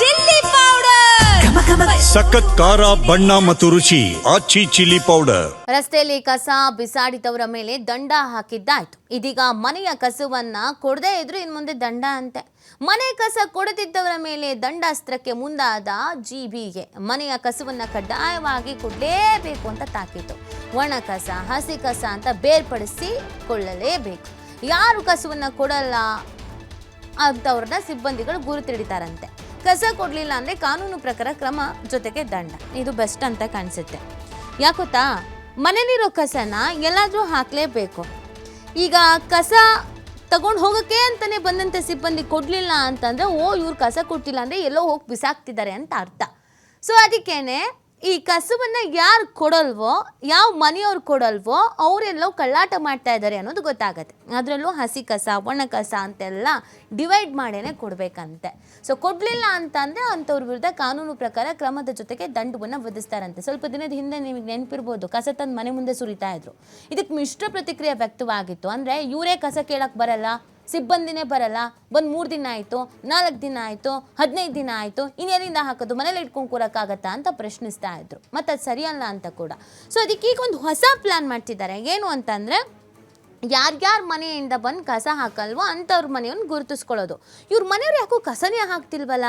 Chilli powder. ಸಖತ್ ಖಾರ ಬಣ್ಣ ಮತ್ತು ರುಚಿ ಆಚಿ ಚಿಲ್ಲಿ ಪೌಡರ್. ರಸ್ತೆಯಲ್ಲಿ ಕಸ ಬಿಸಾಡಿದವರ ಮೇಲೆ ದಂಡ ಹಾಕಿದ್ದಾಯ್ತು. ಇದೀಗ ಮನೆಯ ಕಸವನ್ನ ಕೊಡದೇ ಇದ್ರು ಇನ್ ಮುಂದೆ ದಂಡ ಅಂತೆ. ಮನೆ ಕಸ ಕೊಡದಿದ್ದವರ ಮೇಲೆ ದಂಡಾಸ್ತ್ರಕ್ಕೆ ಮುಂದಾದ ಜಿಬಿಗೆ ಮನೆಯ ಕಸವನ್ನ ಕಡ್ಡಾಯವಾಗಿ ಕೊಡಲೇಬೇಕು ಅಂತ ತಾಕಿತು. ಒಣ ಕಸ ಹಸಿ ಕಸ ಅಂತ ಬೇರ್ಪಡಿಸಿ ಕೊಳ್ಳಲೇಬೇಕು ಯಾರು ಕಸವನ್ನ ಕೊಡಲ್ಲ ಅಂತವ್ರನ್ನ ಸಿಬ್ಬಂದಿಗಳು ಗುರುತಿಡಿತಾರಂತೆ. ಕಸ ಕೊಡಲಿಲ್ಲ ಅಂದರೆ ಕಾನೂನು ಪ್ರಕಾರ ಕ್ರಮ ಜೊತೆಗೆ ದಂಡ. ಇದು ಬೆಸ್ಟ್ ಅಂತ ಕಾಣಿಸುತ್ತೆ. ಯಾಕೊತ್ತಾ ಮನೇಲಿರೋ ಕಸನ ಎಲ್ಲಾದರೂ ಹಾಕಲೇಬೇಕು. ಈಗ ಕಸ ತಗೊಂಡು ಹೋಗೋಕ್ಕೆ ಅಂತಲೇ ಬಂದಂಥ ಸಿಬ್ಬಂದಿ ಕೊಡಲಿಲ್ಲ ಅಂತಂದರೆ, ಓ, ಇವ್ರು ಕಸ ಕೊಟ್ಟಿಲ್ಲ ಅಂದರೆ ಎಲ್ಲೋ ಹೋಗಿ ಬಿಸಾಕ್ತಿದ್ದಾರೆ ಅಂತ ಅರ್ಥ. ಸೊ ಅದಕ್ಕೇನೆ ಈ ಕಸುವನ್ನು ಯಾರು ಕೊಡಲ್ವೋ, ಯಾವ ಮನೆಯವ್ರು ಕೊಡಲ್ವೋ, ಅವರೆಲ್ಲೋ ಕಳ್ಳಾಟ ಮಾಡ್ತಾ ಇದ್ದಾರೆ ಅನ್ನೋದು ಗೊತ್ತಾಗತ್ತೆ. ಅದರಲ್ಲೂ ಹಸಿ ಕಸ, ಒಣ ಕಸ ಅಂತೆಲ್ಲ ಡಿವೈಡ್ ಮಾಡೇನೆ ಕೊಡಬೇಕಂತೆ. ಸೊ ಕೊಡಲಿಲ್ಲ ಅಂತಂದರೆ ಅಂಥವ್ರ ವಿರುದ್ಧ ಕಾನೂನು ಪ್ರಕಾರ ಕ್ರಮದ ಜೊತೆಗೆ ದಂಡವನ್ನು ವಿಧಿಸ್ತಾರಂತೆ. ಸ್ವಲ್ಪ ದಿನದ ಹಿಂದೆ ನಿಮಗೆ ನೆನಪಿರ್ಬೋದು, ಕಸ ತಂದು ಮನೆ ಮುಂದೆ ಸುರಿತಾ ಇದ್ರು. ಇದಕ್ಕೆ ಮಿಶ್ರ ಪ್ರತಿಕ್ರಿಯೆ ವ್ಯಕ್ತವಾಗಿತ್ತು. ಅಂದರೆ ಇವರೇ ಕಸ ಕೇಳಕ್ಕೆ ಬರಲ್ಲ ಸಿಬ್ಬಂದಿನೇ ಬರಲ್ಲ. ಬಂದು ಮೂರು ದಿನ ಆಯಿತು, ನಾಲ್ಕು ದಿನ ಆಯಿತು, ಹದಿನೈದು ದಿನ ಆಯಿತು ಇನ್ನೆಲ್ಲಿಂದ ಹಾಕೋದು? ಮನೇಲಿ ಇಟ್ಕೊಂಡು ಕೂರೋಕ್ಕಾಗತ್ತಾ ಅಂತ ಪ್ರಶ್ನಿಸ್ತಾ ಇದ್ರು. ಮತ್ತು ಅದು ಸರಿಯಲ್ಲ ಅಂತ ಕೂಡ. ಸೊ ಅದಕ್ಕೆ ಈಗ ಒಂದು ಹೊಸ ಪ್ಲ್ಯಾನ್ ಮಾಡ್ತಿದ್ದಾರೆ. ಏನು ಅಂತಂದರೆ, ಯಾರ್ಯಾರ ಮನೆಯಿಂದ ಬಂದು ಕಸ ಹಾಕಲ್ವೋ ಅಂಥವ್ರ ಮನೆಯನ್ನು ಗುರುತಿಸ್ಕೊಳ್ಳೋದು. ಇವ್ರ ಮನೆಯವ್ರು ಯಾಕೋ ಕಸನೇ ಹಾಕ್ತಿಲ್ವಲ್ಲ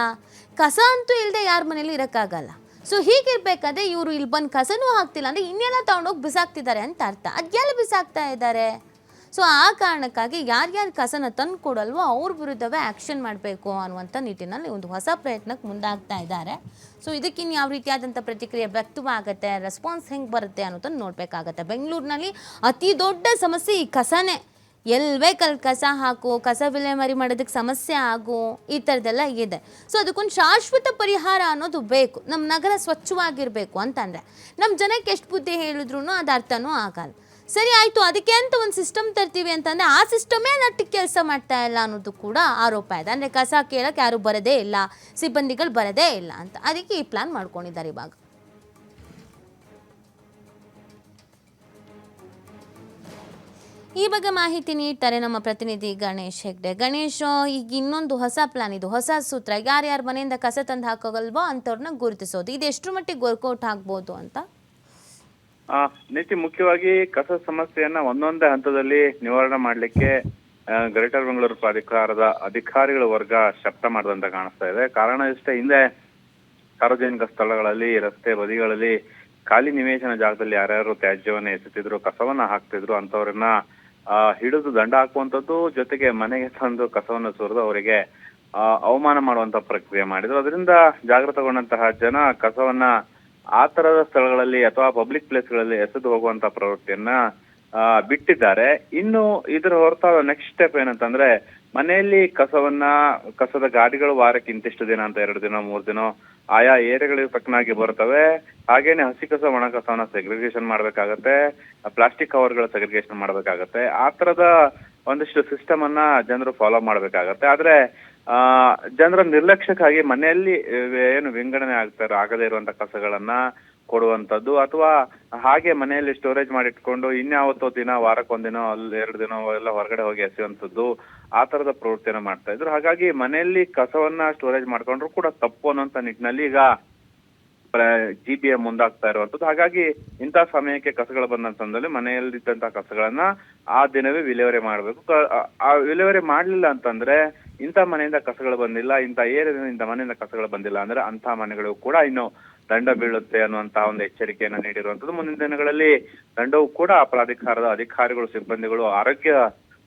ಕಸ ಅಂತೂ ಇಲ್ಲದೆ ಯಾರ ಮನೇಲಿ ಇರೋಕ್ಕಾಗಲ್ಲ. ಸೊ ಹೀಗಿರ್ಬೇಕಾದ್ರೆ ಇವರು ಇಲ್ಲಿ ಬಂದು ಕಸನೂ ಹಾಕ್ತಿಲ್ಲ ಅಂದರೆ ಇನ್ನೆಲ್ಲ ತೊಗೊಂಡೋಗಿ ಬಿಸಾಕ್ತಿದ್ದಾರೆ ಅಂತ ಅರ್ಥ. ಅದೆಲ್ಲ ಬಿಸಾಕ್ತಾ ಇದ್ದಾರೆ ಸೊ ಆ ಕಾರಣಕ್ಕಾಗಿ ಯಾರ್ಯಾರು ಕಸನ ತಂದು ಕೊಡಲ್ವೋ ಅವ್ರ ವಿರುದ್ಧವೇ ಆ್ಯಕ್ಷನ್ ಮಾಡಬೇಕು ಅನ್ನುವಂಥ ನಿಟ್ಟಿನಲ್ಲಿ ಒಂದು ಹೊಸ ಪ್ರಯತ್ನಕ್ಕೆ ಮುಂದಾಗ್ತಾ ಇದ್ದಾರೆ. ಸೊ ಇದಕ್ಕಿನ್ನು ಯಾವ ರೀತಿಯಾದಂಥ ಪ್ರತಿಕ್ರಿಯೆ ವ್ಯಕ್ತವಾಗುತ್ತೆ ರೆಸ್ಪಾನ್ಸ್ ಹೆಂಗೆ ಬರುತ್ತೆ ಅನ್ನೋದನ್ನು ನೋಡಬೇಕಾಗತ್ತೆ. ಬೆಂಗಳೂರಿನಲ್ಲಿ ಅತಿ ದೊಡ್ಡ ಸಮಸ್ಯೆ ಈ ಕಸನೇ. ಎಲ್ಲಿ ಕಲ್ ಕಸ ಹಾಕು, ಕಸ ವಿಲೇವಾರಿ ಮಾಡೋದಕ್ಕೆ ಸಮಸ್ಯೆ ಆಗು, ಈ ಥರದ್ದೆಲ್ಲ ಇದೆ. ಸೊ ಅದಕ್ಕೊಂದು ಶಾಶ್ವತ ಪರಿಹಾರ ಅನ್ನೋದು ಬೇಕು. ನಮ್ಮ ನಗರ ಸ್ವಚ್ಛವಾಗಿರಬೇಕು ಅಂತಂದರೆ. ನಮ್ಮ ಜನಕ್ಕೆ ಎಷ್ಟು ಬುದ್ಧಿ ಹೇಳಿದ್ರು ಅದು ಅರ್ಥನೂ ಆಗಲ್ಲ. ಸರಿ, ಆಯಿತು, ಅದಕ್ಕೆ ಅಂತ ಒಂದು ಸಿಸ್ಟಮ್ ತರ್ತೀವಿ ಅಂತಂದರೆ ಆ ಸಿಸ್ಟಮೇ ನಟ್ಟಿಗೆ ಕೆಲಸ ಮಾಡ್ತಾ ಇಲ್ಲ ಅನ್ನೋದು ಕೂಡ ಆರೋಪ ಇದೆ. ಅಂದರೆ ಕಸ ಕೇಳಕ್ಕೆ ಯಾರೂ ಬರದೇ ಇಲ್ಲ, ಸಿಬ್ಬಂದಿಗಳು ಬರದೇ ಇಲ್ಲ ಅಂತ. ಅದಕ್ಕೆ ಈ ಪ್ಲಾನ್ ಮಾಡ್ಕೊಂಡಿದ್ದಾರೆ ಇವಾಗ. ಈ ಬಗ್ಗೆ ಮಾಹಿತಿ ನೀಡ್ತಾರೆ ನಮ್ಮ ಪ್ರತಿನಿಧಿ ಗಣೇಶ್ ಹೆಗ್ಡೆ. ಗಣೇಶ್ ಈಗ ಇನ್ನೊಂದು ಹೊಸ ಪ್ಲಾನ್ ಇದು. ಹೊಸ ಸೂತ್ರ, ಯಾರ್ಯಾರ ಮನೆಯಿಂದ ಕಸ ತಂದು ಹಾಕೋಗಲ್ವೋ ಅಂಥವ್ರನ್ನ ಗುರುತಿಸೋದು. ಇದು ಎಷ್ಟು ಮಟ್ಟಿಗೆ ವರ್ಕೌಟ್ ಆಗ್ಬೋದು ಅಂತ? ನೀತಿ ಮುಖ್ಯವಾಗಿ ಕಸ ಸಮಸ್ಯೆಯನ್ನ ಒಂದೊಂದೇ ಹಂತದಲ್ಲಿ ನಿವಾರಣೆ ಮಾಡ್ಲಿಕ್ಕೆ ಗ್ರೇಟರ್ ಬೆಂಗಳೂರು ಪ್ರಾಧಿಕಾರದ ಅಧಿಕಾರಿಗಳ ವರ್ಗ ಶಬ್ದ ಮಾಡಿದಂತ ಕಾಣಿಸ್ತಾ ಇದೆ. ಕಾರಣ ಇಷ್ಟೇ, ಹಿಂದೆ ಸಾರ್ವಜನಿಕ ಸ್ಥಳಗಳಲ್ಲಿ, ರಸ್ತೆ ಬದಿಗಳಲ್ಲಿ ಖಾಲಿ ನಿವೇಶನ ಜಾಗದಲ್ಲಿ ಯಾರ್ಯಾರು ತ್ಯಾಜ್ಯವನ್ನ ಎಸೆತಿದ್ರು, ಕಸವನ್ನ ಹಾಕ್ತಿದ್ರು ಅಂತವ್ರನ್ನ ಹಿಡಿದು ದಂಡ ಹಾಕುವಂತದ್ದು ಜೊತೆಗೆ ಮನೆಗೆ ತಂದು ಕಸವನ್ನ ಸುರಿದು ಅವರಿಗೆ ಅವಮಾನ ಮಾಡುವಂತ ಪ್ರಕ್ರಿಯೆ ಮಾಡಿದ್ರು. ಅದರಿಂದ ಜಾಗೃತಗೊಂಡಂತಹ ಜನ ಕಸವನ್ನ ಆ ತರದ ಸ್ಥಳಗಳಲ್ಲಿ ಅಥವಾ ಪಬ್ಲಿಕ್ ಪ್ಲೇಸ್ಗಳಲ್ಲಿ ಎಸೆದು ಹೋಗುವಂತ ಪ್ರವೃತ್ತಿಯನ್ನ ಬಿಟ್ಟಿದ್ದಾರೆ. ಇನ್ನು ಇದರ ಹೊರತಾದ ನೆಕ್ಸ್ಟ್ ಸ್ಟೆಪ್ ಏನಂತಂದ್ರೆ, ಮನೆಯಲ್ಲಿ ಕಸವನ್ನ, ಕಸದ ಗಾಡಿಗಳು ವಾರಕ್ಕೆ ಇಂತಿಷ್ಟು ದಿನ ಅಂತ ಎರಡು ದಿನ, ಮೂರು ದಿನ, ಆಯಾ ಏರಿಯಾಗಳಿಗೆ ತಕ್ಕನಾಗಿ ಬರ್ತವೆ ಹಾಗೇನೆ ಹಸಿ ಕಸ, ಒಣ ಕಸವನ್ನ ಸೆಗ್ರಿಗೇಷನ್ ಮಾಡ್ಬೇಕಾಗತ್ತೆ. ಪ್ಲಾಸ್ಟಿಕ್ ಕವರ್ಗಳ ಸೆಗ್ರಿಗೇಷನ್ ಮಾಡ್ಬೇಕಾಗತ್ತೆ. ಆ ತರದ ಒಂದಿಷ್ಟು ಸಿಸ್ಟಮ್ ಅನ್ನ ಜನರು ಫಾಲೋ ಮಾಡ್ಬೇಕಾಗತ್ತೆ. ಆದ್ರೆ ಆ, ಜನರ ನಿರ್ಲಕ್ಷ್ಯಕ್ಕಾಗಿ ಮನೆಯಲ್ಲಿ ಏನು ವಿಂಗಡಣೆ ಆಗ್ತಾರೆ, ಆಗದೇ ಇರುವಂತ ಕಸಗಳನ್ನ ಕೊಡುವಂತದ್ದು ಅಥವಾ ಹಾಗೆ ಮನೆಯಲ್ಲಿ ಸ್ಟೋರೇಜ್ ಮಾಡಿಟ್ಕೊಂಡು ಇನ್ಯಾವತ್ತೋ ದಿನ, ವಾರಕ್ಕೊಂದಿನ, ಅಲ್ಲಿ ಎರಡು ದಿನ ಎಲ್ಲ ಹೊರಗಡೆ ಹೋಗಿ ಎಸೆಯುವಂಥದ್ದು ಆ ತರದ ಪ್ರವೃತ್ತಿಯನ್ನ ಮಾಡ್ತಾ ಇದ್ರು. ಹಾಗಾಗಿ ಮನೆಯಲ್ಲಿ ಕಸವನ್ನ ಸ್ಟೋರೇಜ್ ಮಾಡ್ಕೊಂಡ್ರು ಕೂಡ ತಪ್ಪು ಅನ್ನೋಂತ ನಿಟ್ಟಿನಲ್ಲಿ ಈಗ ಜಿ ಬಿ ಎಂ ಮುಂದಾಗ್ತಾ ಇರುವಂತದ್ದು ಹಾಗಾಗಿ ಇಂತಹ ಸಮಯಕ್ಕೆ ಕಸಗಳು ಬಂದ ಸಂದರ್ಭದಲ್ಲಿ ಮನೆಯಲ್ಲಿದ್ದಂತ ಕಸಗಳನ್ನ ಆ ದಿನವೇ ವಿಲೇವರಿ ಮಾಡಬೇಕು. ಆ ವಿಲೇವರಿ ಮಾಡ್ಲಿಲ್ಲ ಅಂತಂದ್ರೆ ಇಂಥ ಮನೆಯಿಂದ ಕಸಗಳು ಬಂದಿಲ್ಲ, ಇಂಥ ಏರಿಯಾದಿಂದ ಇಂಥ ಮನೆಯಿಂದ ಕಸಗಳು ಬಂದಿಲ್ಲ ಅಂದ್ರೆ ಅಂತ ಮನೆಗಳು ಕೂಡ ಇನ್ನು ದಂಡ ಬೀಳುತ್ತೆ ಅನ್ನುವಂತಹ ಒಂದು ಎಚ್ಚರಿಕೆಯನ್ನು ನೀಡಿರುವಂತದ್ದು ಮುಂದಿನ ದಿನಗಳಲ್ಲಿ ದಂಡವು ಕೂಡ ಪ್ರಾಧಿಕಾರದ ಅಧಿಕಾರಿಗಳು, ಸಿಬ್ಬಂದಿಗಳು, ಆರೋಗ್ಯ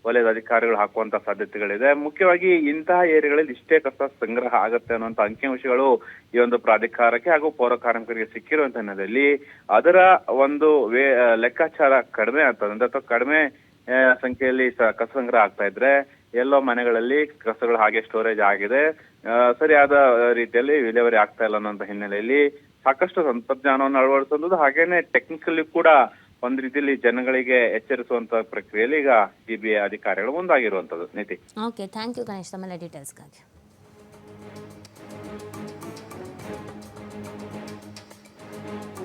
ವಲಯದ ಅಧಿಕಾರಿಗಳು ಹಾಕುವಂತ ಸಾಧ್ಯತೆಗಳಿದೆ. ಮುಖ್ಯವಾಗಿ ಇಂತಹ ಏರಿಯಾಗಳಲ್ಲಿ ಇಷ್ಟೇ ಕಸ ಸಂಗ್ರಹ ಆಗುತ್ತೆ ಅನ್ನುವಂತ ಅಂಕಿಅಂಶಗಳು ಈ ಒಂದು ಪ್ರಾಧಿಕಾರಕ್ಕೆ ಹಾಗೂ ಪೌರ ಕಾರ್ಮಿಕರಿಗೆ ಸಿಕ್ಕಿರುವಂತ ಹಿನ್ನೆಲೆಯಲ್ಲಿ ಅದರ ಒಂದು ವೇ, ಲೆಕ್ಕಾಚಾರ ಕಡಿಮೆ ಆಗ್ತದೆ. ಅಥವಾ ಕಡಿಮೆ ಸಂಖ್ಯೆಯಲ್ಲಿ ಕಸ ಸಂಗ್ರಹ ಆಗ್ತಾ ಇದ್ರೆ ಎಲ್ಲೋ ಮನೆಗಳಲ್ಲಿ ಕಸಗಳು ಹಾಗೆ ಸ್ಟೋರೇಜ್ ಆಗಿದೆ. ಸರಿಯಾದ ರೀತಿಯಲ್ಲಿ ವಿಲೇವಾರಿ ಆಗ್ತಾ ಇಲ್ಲ ಅನ್ನೋಂತ ಹಿನ್ನೆಲೆಯಲ್ಲಿ ಸಾಕಷ್ಟು ತಂತ್ರಜ್ಞಾನವನ್ನು ಅಳವಡಿಸೋದು ಹಾಗೇನೆ ಟೆಕ್ನಿಕಲಿ ಕೂಡ ಒಂದ್ ರೀತಿಯಲ್ಲಿ ಜನಗಳಿಗೆ ಎಚ್ಚರಿಸುವಂತ ಪ್ರಕ್ರಿಯೆಯಲ್ಲಿ ಈಗ ಸಿಬಿಐ ಅಧಿಕಾರಿಗಳು ಮುಂದಾಗಿರುವಂತದ್ದು ನೀತಿ. Okay thank you Ganesh. ತಮ್ಮೆಲ್ಲ ಡೀಟೇಲ್ಸ್ಗಾಗಿ